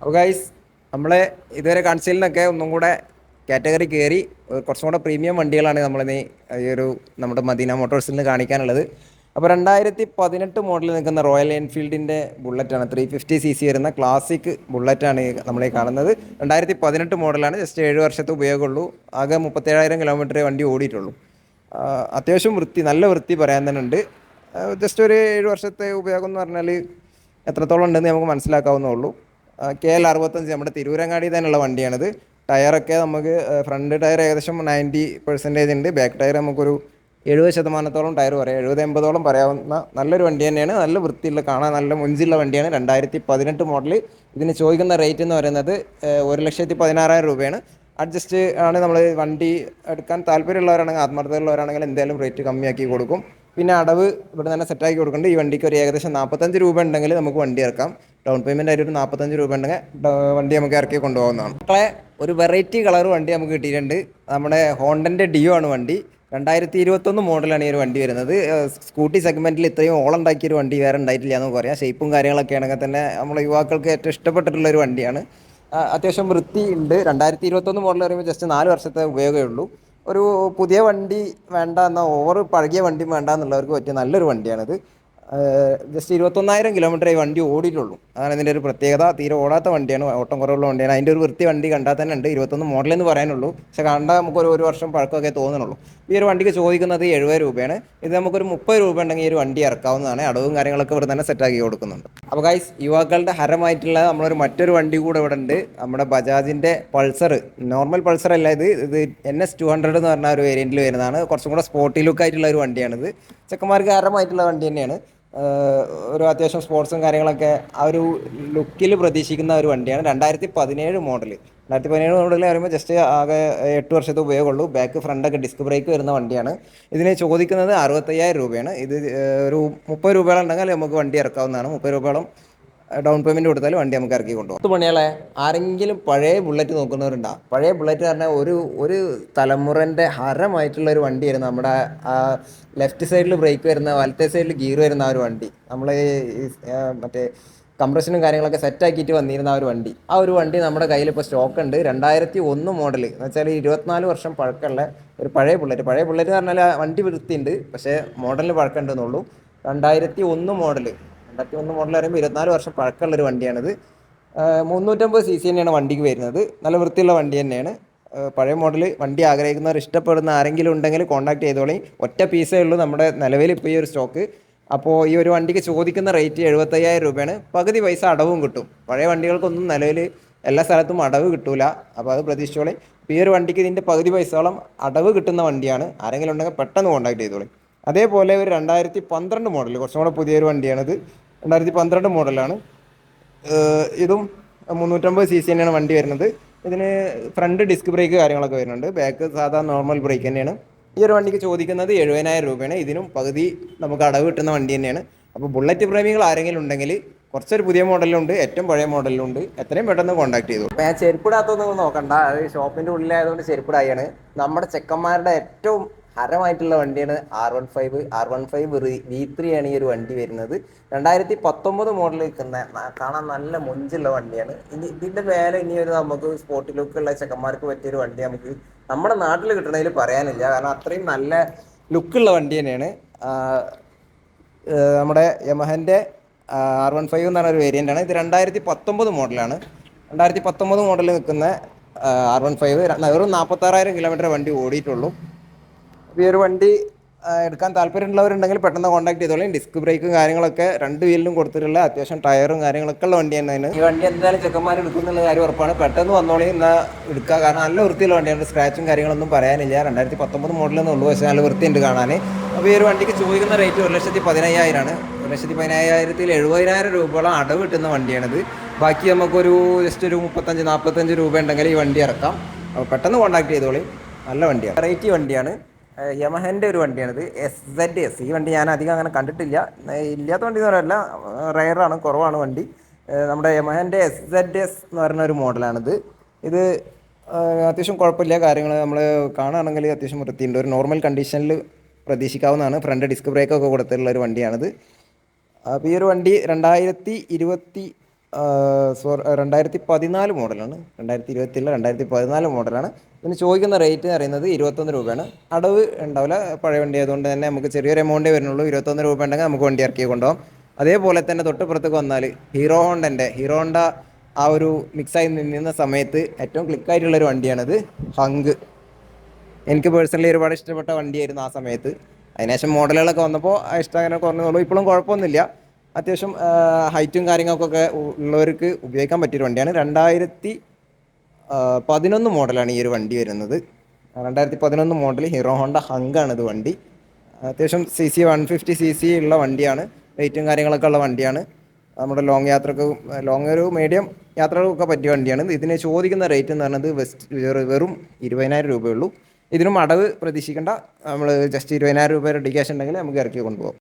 അപ്പോൾ ഗൈസ് നമ്മൾ ഇതുവരെ കൺസീലിനൊക്കെ ഒന്നും കൂടെ കാറ്റഗറി കയറി കുറച്ചും കൂടെ പ്രീമിയം വണ്ടികളാണ് നമ്മൾ ഈ ഒരു നമ്മുടെ മദീന മോട്ടോഴ്സിൽ നിന്ന് കാണിക്കാനുള്ളത്. അപ്പോൾ രണ്ടായിരത്തി പതിനെട്ട് മോഡലിൽ നിൽക്കുന്ന റോയൽ എൻഫീൽഡിന്റെ ബുള്ളറ്റാണ് ത്രീ ഫിഫ്റ്റി സി സി വരുന്ന ക്ലാസിക് ബുള്ളറ്റാണ് ഈ നമ്മളീ കാണുന്നത്. രണ്ടായിരത്തി പതിനെട്ട് മോഡലാണ് ജസ്റ്റ് ഏഴ് വർഷത്തെ ഉപയോഗമുള്ളൂ. ആകെ മുപ്പത്തേഴായിരം കിലോമീറ്റർ വണ്ടി ഓടിയിട്ടുള്ളൂ. അത്യാവശ്യം വൃത്തി നല്ല വൃത്തി പറയാൻ തന്നെ ഉണ്ട്. ജസ്റ്റ് ഒരു ഏഴ് വർഷത്തെ ഉപയോഗം എന്ന് പറഞ്ഞാൽ എത്രത്തോളം ഉണ്ടെന്ന് നമുക്ക് മനസ്സിലാക്കാവുന്നേ ഉള്ളൂ. കെ എൽ അറുപത്തഞ്ച് നമ്മുടെ തിരൂരങ്ങാടി തന്നെയുള്ള വണ്ടിയാണിത്. ടയറൊക്കെ നമുക്ക് ഫ്രണ്ട് ടയർ ഏകദേശം നയന്റി പെർസെന്റേജ് ഉണ്ട്. ബാക്ക് ടയർ നമുക്കൊരു എഴുപത് ശതമാനത്തോളം ടയർ പറയാം. എഴുപത് എൺപതോളം പറയാവുന്ന നല്ലൊരു വണ്ടി തന്നെയാണ്. നല്ല വൃത്തിയുള്ള കാണാൻ നല്ല മുഞ്ചുള്ള വണ്ടിയാണ്. രണ്ടായിരത്തി പതിനെട്ട് മോഡൽ ഇതിന് ചോദിക്കുന്ന റേറ്റ് എന്ന് പറയുന്നത് ഒരു ലക്ഷത്തി പതിനാറായിരം രൂപയാണ്. അഡ്ജസ്റ്റ് ആണ് നമ്മൾ വണ്ടി എടുക്കാൻ താല്പര്യമുള്ളവരാണെങ്കിൽ ആത്മാർത്ഥതയുള്ളവരാണെങ്കിൽ എന്തായാലും റേറ്റ് കമ്മിയാക്കി കൊടുക്കും. പിന്നെ അടവ് ഇവിടെ തന്നെ സെറ്റാക്കി കൊടുക്കുന്നുണ്ട്. ഈ വണ്ടിക്ക് ഒരു ഏകദേശം നാൽപ്പത്തഞ്ച് രൂപ ഉണ്ടെങ്കിൽ നമുക്ക് വണ്ടി ഇറക്കാം. ഡൗൺ പേയ്മെന്റ് ആയിട്ട് ഒരു നാൽപ്പത്തഞ്ച് രൂപ ഉണ്ടെങ്കിൽ വണ്ടി നമുക്ക് ഇറക്കി കൊണ്ടുപോകുന്നതാണ്. മക്കളെ ഒരു വെറൈറ്റി കളർ വണ്ടി നമുക്ക് കിട്ടിയിട്ടുണ്ട്. നമ്മുടെ ഹോണ്ടന്റെ ഡിയോ ആണ് വണ്ടി. രണ്ടായിരത്തി ഇരുപത്തൊന്ന് മോഡലാണ് ഈ ഒരു വണ്ടി വരുന്നത്. സ്കൂട്ടി സെഗ്മെന്റിൽ ഇത്രയും ഓളം ഉണ്ടാക്കിയ ഒരു വണ്ടി വേറെ ഉണ്ടായിട്ടില്ല എന്ന് പറയാം. ഷേപ്പും കാര്യങ്ങളൊക്കെ ആണെങ്കിൽ തന്നെ നമ്മളെ യുവാക്കൾക്ക് ഏറ്റവും ഇഷ്ടപ്പെട്ടിട്ടുള്ള ഒരു വണ്ടിയാണ്. അത്യാവശ്യം വൃത്തി ഉണ്ട് രണ്ടായിരത്തി ഇരുപത്തൊന്ന് മോഡൽ പറയുമ്പോൾ ജസ്റ്റ് നാല് വർഷത്തെ ഉപയോഗമേ ഉള്ളൂ. ഒരു പുതിയ വണ്ടി വേണ്ട എന്നാൽ ഓവർ പഴകിയ വണ്ടി വേണ്ട എന്നുള്ളവർക്ക് പറ്റിയ നല്ലൊരു വണ്ടിയാണിത്. ജസ്റ്റ് ഇരുപത്തൊന്നായിരം കിലോമീറ്റർ ഈ വണ്ടി ഓടിയിട്ടുള്ളൂ. അതാണ് ഇതിന്റെ ഒരു പ്രത്യേകത. തീരെ ഓടാത്ത വണ്ടിയാണ് ഓട്ടം കുറവുള്ള വണ്ടിയാണ്. അതിന്റെ ഒരു വൃത്തി വണ്ടി കണ്ടാൽ തന്നെ ഉണ്ട്. ഇരുപത്തൊന്ന് മോഡൽ എന്ന് പറയാനുള്ളൂ. പക്ഷെ കണ്ടാൽ നമുക്ക് ഒരു ഒരു വർഷം പഴക്കമൊക്കെ തോന്നുന്നുള്ളൂ. ഈ ഒരു വണ്ടിക്ക് ചോദിക്കുന്നത് എഴുപത് രൂപയാണ്. ഇത് നമുക്കൊരു മുപ്പത് രൂപ ഉണ്ടെങ്കിൽ ഈ ഒരു വണ്ടി ഇറക്കാവുന്നതാണ്. അടവും കാര്യങ്ങളൊക്കെ ഇവിടെ തന്നെ സെറ്റാക്കി കൊടുക്കുന്നുണ്ട്. അപ്പോൾ ഗൈസ് യുവാക്കളുടെ ഹരമായിട്ടുള്ള നമ്മളൊരു മറ്റൊരു വണ്ടി കൂടെ ഇവിടെ ഉണ്ട്. നമ്മുടെ ബജാജിന്റെ പൾസർ. നോർമൽ പൾസർ അല്ല ഇത്. ഇത് എൻ എസ് ടു ഹൺഡ്രഡ് എന്ന് പറഞ്ഞ ഒരു വേരിയന്റിൽ വരുന്നതാണ്. കുറച്ചും കൂടെ സ്പോർട്ടി ലുക്കായിട്ടുള്ള ഒരു വണ്ടിയാണിത്. ചെക്കന്മാർക്ക് ഹരമായിട്ടുള്ള വണ്ടി തന്നെയാണ്. ഒരു അത്യാവശ്യം സ്പോർട്സും കാര്യങ്ങളൊക്കെ ആ ഒരു ലുക്കിൽ പ്രതീക്ഷിക്കുന്ന ഒരു വണ്ടിയാണ്. രണ്ടായിരത്തി പതിനേഴ് മോഡൽ രണ്ടായിരത്തി പതിനേഴ് മോഡൽ പറയുമ്പോൾ ജസ്റ്റ് ആകെ എട്ട് വർഷത്തെ ഉപയോഗമുള്ളൂ. ബാക്ക് ഫ്രണ്ടൊക്കെ ഡിസ്ക് ബ്രേക്ക് വരുന്ന വണ്ടിയാണ്. ഇതിന് ചോദിക്കുന്നത് അറുപത്തയ്യായിരം രൂപയാണ്. ഇത് ഒരു മുപ്പത് രൂപയോളം ഉണ്ടെങ്കിൽ നമുക്ക് വണ്ടി ഇറക്കാവുന്നതാണ്. മുപ്പത് രൂപയോളം ഡൗൺ പേയ്മെന്റ് കൊടുത്താൽ വണ്ടി നമുക്ക് ഇറക്കി കൊണ്ടുപോകും. പത്ത് മണിയാളെ ആരെങ്കിലും പഴയ ബുള്ളറ്റ് നോക്കുന്നവരുണ്ടാ? പഴയ ബുള്ളറ്റ് പറഞ്ഞാൽ ഒരു ഒരു തലമുറന്റെ ഹരമായിട്ടുള്ള ഒരു വണ്ടിയായിരുന്നു നമ്മുടെ ആ ലെഫ്റ്റ് സൈഡിൽ ബ്രേക്ക് വരുന്ന വലത്തെ സൈഡിൽ ഗിയർ വരുന്ന ആ ഒരു വണ്ടി. നമ്മൾ മറ്റേ കംപ്രഷനും കാര്യങ്ങളൊക്കെ സെറ്റാക്കിയിട്ട് വന്നിരുന്ന ആ ഒരു വണ്ടി. ആ ഒരു വണ്ടി നമ്മുടെ കയ്യിൽ ഇപ്പോൾ സ്റ്റോക്ക് ഉണ്ട്. രണ്ടായിരത്തി ഒന്ന് മോഡൽ എന്ന് വെച്ചാൽ ഇരുപത്തിനാല് വർഷം പഴക്കമുള്ള ഒരു പഴയ ബുള്ളറ്റ് പഴയ ബുള്ളറ്റ് എന്ന് പറഞ്ഞാൽ വണ്ടി വൃത്തിയുണ്ട്. പക്ഷേ മോഡലിന് പഴക്കമുണ്ടെന്നുള്ളൂ. രണ്ടായിരത്തി ഒന്ന് മോഡൽ രണ്ടായിരത്തി ഒന്ന് മോഡൽ പറയുമ്പോൾ ഇരുപത്തിനാല് വർഷം പഴക്കമുള്ളൊരു വണ്ടിയാണിത്. മുന്നൂറ്റമ്പത് സി സി തന്നെയാണ് വണ്ടിക്ക് വരുന്നത്. നല്ല വൃത്തിയുള്ള വണ്ടി തന്നെയാണ്. പഴയ മോഡൽ വണ്ടി ആഗ്രഹിക്കുന്നവർ ഇഷ്ടപ്പെടുന്ന ആരെങ്കിലും ഉണ്ടെങ്കിൽ കോൺടാക്ട് ചെയ്തോളി. ഒറ്റ പീസേ ഉള്ളൂ നമ്മുടെ നിലവിൽ ഇപ്പോൾ ഈ ഒരു സ്റ്റോക്ക് അപ്പോൾ ഈ ഒരു വണ്ടിക്ക് ചോദിക്കുന്ന റേറ്റ് എഴുപത്തയ്യായിരം രൂപയാണ്. പകുതി പൈസ അടവും കിട്ടും. പഴയ വണ്ടികൾക്കൊന്നും നിലവിൽ എല്ലാ സ്ഥലത്തും അടവ് കിട്ടൂല. അപ്പോൾ അത് പ്രതീക്ഷിച്ചോളി. ഈ ഒരു വണ്ടിക്ക് ഇതിന്റെ പകുതി പൈസയോളം അടവ് കിട്ടുന്ന വണ്ടിയാണ്. ആരെങ്കിലും ഉണ്ടെങ്കിൽ പെട്ടെന്ന് കോൺടാക്ട് ചെയ്തോളി. അതേപോലെ ഒരു രണ്ടായിരത്തി പന്ത്രണ്ട് മോഡൽ കുറച്ചും കൂടെ പുതിയൊരു വണ്ടിയാണിത്. രണ്ടായിരത്തി പന്ത്രണ്ട് മോഡലാണ് ഇതും മുന്നൂറ്റമ്പത് സി സി തന്നെയാണ് വണ്ടി വരുന്നത്. ഇതിന് ഫ്രണ്ട് ഡിസ്ക് ബ്രേക്ക് കാര്യങ്ങളൊക്കെ വരുന്നുണ്ട്. ബാക്ക് സാധാ നോർമൽ ബ്രേക്ക് തന്നെയാണ്. ഈ ഒരു വണ്ടിക്ക് ചോദിക്കുന്നത് എഴുപതിനായിരം രൂപയാണ്. ഇതിനും പകുതി നമുക്ക് അടവ് കിട്ടുന്ന വണ്ടി തന്നെയാണ്. അപ്പോൾ ബുള്ളറ്റ് പ്രേമികൾ ആരെങ്കിലും ഉണ്ടെങ്കിൽ കുറച്ചൊരു പുതിയ മോഡലുണ്ട് ഏറ്റവും പഴയ മോഡലുണ്ട് എത്രയും പെട്ടെന്ന് കോൺടാക്ട് ചെയ്തു അപ്പോൾ ഞാൻ ചെരുപ്പിടാത്തൊന്നും നോക്കണ്ട. അത് ഷോപ്പിന്റെ ഉള്ളിലായതുകൊണ്ട് ചെരുപ്പിടായാണ് നമ്മുടെ ചെക്കന്മാരുടെ ഏറ്റവും ഹരമായിട്ടുള്ള വണ്ടിയാണ് R one five. R one five V three ആണ് ഈ ഒരു വണ്ടി വരുന്നത്. രണ്ടായിരത്തി പത്തൊമ്പത് മോഡൽ നിൽക്കുന്ന കാണാൻ നല്ല മൊഞ്ചുള്ള വണ്ടിയാണ്. ഇനി ഇതിന്റെ വേല ഇനി ഒരു നമുക്ക് സ്പോർട്ടി ലുക്കുള്ള ചെക്കന്മാർക്ക് പറ്റിയൊരു വണ്ടി നമുക്ക് നമ്മുടെ നാട്ടിൽ കിട്ടണതിൽ പറയാനില്ല. കാരണം അത്രയും നല്ല ലുക്കുള്ള വണ്ടി തന്നെയാണ്. നമ്മുടെ യമഹന്റെ ആർ വൺ ഫൈവ് എന്ന് പറഞ്ഞ ഒരു വേരിയന്റ് ആണ്. ഇത് രണ്ടായിരത്തി പത്തൊമ്പത് മോഡലാണ് രണ്ടായിരത്തി പത്തൊമ്പത് മോഡലിൽ നിൽക്കുന്ന ആർ വൺ ഫൈവ്. വെറും നാൽപ്പത്താറായിരം കിലോമീറ്റർ വണ്ടി ഓടിയിട്ടുള്ളൂ. ഈ ഒരു വണ്ടി എടുക്കാൻ താല്പര്യമുള്ളവരുണ്ടെങ്കിൽ പെട്ടെന്ന് കോൺടാക്ട് ചെയ്തോളൂ. ഡിസ്ക് ബ്രേക്കും കാര്യങ്ങളൊക്കെ രണ്ട് വീലിലും കൊടുത്തിട്ടുള്ള അത്യാവശ്യം ടയറും കാര്യങ്ങളൊക്കെ ഉള്ള വണ്ടി തന്നെയാണ് ഈ വണ്ടി എന്തായാലും ചെക്കന്മാർ എടുക്കുന്നുള്ള കാര്യം ഉറപ്പാണ്. പെട്ടെന്ന് വന്നോളി എന്നാൽ എടുക്കുക കാരണം നല്ല വൃത്തിയുള്ള വണ്ടിയാണ്. സ്ക്രാച്ചും കാര്യങ്ങളൊന്നും പറയാനില്ല. രണ്ടായിരത്തി പത്തൊമ്പത് മോഡലെന്നേ ഉള്ളൂ. പക്ഷേ നല്ല വൃത്തിയുണ്ട് കാണാൻ. അപ്പോൾ ഈ ഒരു വണ്ടിക്ക് ചോദിക്കുന്ന റേറ്റ് ഒരു ലക്ഷത്തി പതിനയ്യായിരമാണ് ഒരു ലക്ഷത്തി പതിനയ്യായിരത്തിൽ എഴുപതിനായിരം രൂപയോളം അടവ് കിട്ടുന്ന വണ്ടിയാണിത്. ബാക്കി നമുക്കൊരു ജസ്റ്റ് ഒരു മുപ്പത്തഞ്ച് നാൽപ്പത്തഞ്ച് രൂപ ഉണ്ടെങ്കിൽ ഈ വണ്ടി ഇറക്കാം. അപ്പോൾ പെട്ടെന്ന് കോൺടാക്ട് ചെയ്തോളി. നല്ല വണ്ടിയാണ്. വെറൈറ്റി വണ്ടിയാണ്. യമഹന്റെ ഒരു വണ്ടിയാണിത്. എസ് സെഡ് എസ് ഈ വണ്ടി ഞാൻ അധികം അങ്ങനെ കണ്ടിട്ടില്ല. ഇല്ലാത്ത വണ്ടി എന്ന് പറയല്ല റയറാണ് കുറവാണ് വണ്ടി. നമ്മുടെ യമഹന്റെ എസ് സെഡ് എസ് എന്ന് പറയുന്ന ഒരു മോഡലാണിത്. ഇത് അത്യാവശ്യം കുഴപ്പമില്ല കാര്യങ്ങൾ നമ്മൾ കാണുകയാണെങ്കിൽ അത്യാവശ്യം വൃത്തിയുണ്ട്. ഒരു നോർമൽ കണ്ടീഷനിൽ പ്രതീക്ഷിക്കാവുന്നതാണ്. ഫ്രണ്ട് ഡിസ്ക് ബ്രേക്കൊക്കെ കൊടുത്തിട്ടുള്ള ഒരു വണ്ടിയാണിത്. അപ്പോൾ ഈ ഒരു വണ്ടി രണ്ടായിരത്തി ഇരുപത്തി രണ്ടായിരത്തി പതിനാല് മോഡലാണ് രണ്ടായിരത്തി ഇരുപത്തില്ല രണ്ടായിരത്തി പതിനാല് മോഡലാണ്. പിന്നെ ചോദിക്കുന്ന റേറ്റ് പറയുന്നത് ഇരുപത്തൊന്ന് രൂപയാണ്. അടവ് ഉണ്ടാവില്ല പഴയ വണ്ടി ആയതുകൊണ്ട് തന്നെ നമുക്ക് ചെറിയൊരു എമൗണ്ടേ വരുന്നുള്ളൂ. ഇരുപത്തൊന്ന് രൂപ ഉണ്ടെങ്കിൽ നമുക്ക് വണ്ടി ഇറക്കി കൊണ്ടുപോകാം. അതേപോലെ തന്നെ തൊട്ടുപുറത്തേക്ക് വന്നാൽ ഹീറോ ഹോണ്ടന്റെ ഹീറോ ഹോണ്ട ആ ഒരു മിക്സായി നിന്നിരുന്ന സമയത്ത് ഏറ്റവും ക്ലിക്കായിട്ടുള്ള ഒരു വണ്ടിയാണിത് ഹങ്ക്. എനിക്ക് പേഴ്സണലി ഒരുപാട് ഇഷ്ടപ്പെട്ട വണ്ടിയായിരുന്നു ആ സമയത്ത്. അതിനുശേഷം മോഡലുകളൊക്കെ വന്നപ്പോൾ ഇഷ്ടം അങ്ങനെ കുറഞ്ഞുള്ളൂ ഇപ്പോഴും കുഴപ്പമൊന്നുമില്ല. അത്യാവശ്യം ഹൈറ്റും കാര്യങ്ങൾക്കൊക്കെ ഉള്ളവർക്ക് ഉപയോഗിക്കാൻ പറ്റിയൊരു വണ്ടിയാണ്. രണ്ടായിരത്തി പതിനൊന്ന് മോഡലാണ് ഈ ഒരു വണ്ടി വരുന്നത്. രണ്ടായിരത്തി പതിനൊന്ന് മോഡൽ ഹീറോ ഹോണ്ട ഹങ്കാണ് ഇത് വണ്ടി. അത്യാവശ്യം C C one fifty C C ഉള്ള വണ്ടിയാണ്. വെയിറ്റും കാര്യങ്ങളൊക്കെ ഉള്ള വണ്ടിയാണ്. നമ്മുടെ ലോങ് യാത്രയ്ക്ക് ലോങ് ഒരു മീഡിയം യാത്രകൾക്കൊക്കെ പറ്റിയ വണ്ടിയാണ്. ഇതിന് ചോദിക്കുന്ന റേറ്റ് എന്ന് പറയുന്നത് വെസ്റ്റ് വെറും ഇരുപതിനായിരം രൂപയുള്ളൂ ഇതിനും അടവ് പ്രതീക്ഷിക്കേണ്ട. നമ്മൾ ജസ്റ്റ് ഇരുപതിനായിരം രൂപ ക്യാഷ് ഉണ്ടെങ്കിൽ നമുക്ക് ഇറക്കി കൊണ്ടുപോകാം.